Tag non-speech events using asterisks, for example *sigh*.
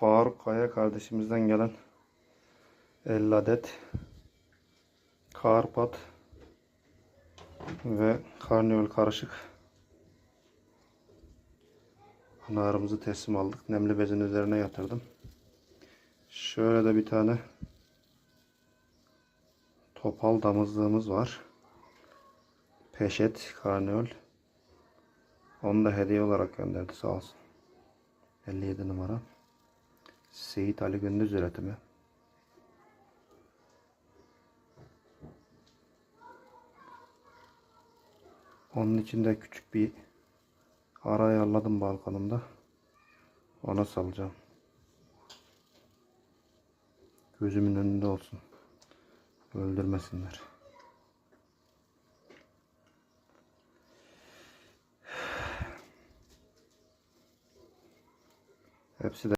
Faruk Kaya kardeşimizden gelen 50 adet karpat ve karniyol karışık Narımızı teslim aldık. Nemli bezin üzerine yatırdım. Şöyle de bir tane topal damızlığımız var. Peşet karniyol. Onu da hediye olarak gönderdi sağ olsun. 57 numara. Seyit Ali Gündüz üretimi. Onun için de küçük bir ara ayarladım balkonumda. Ona salacağım. Gözümün önünde olsun. Öldürmesinler. *sighs* Hepsi de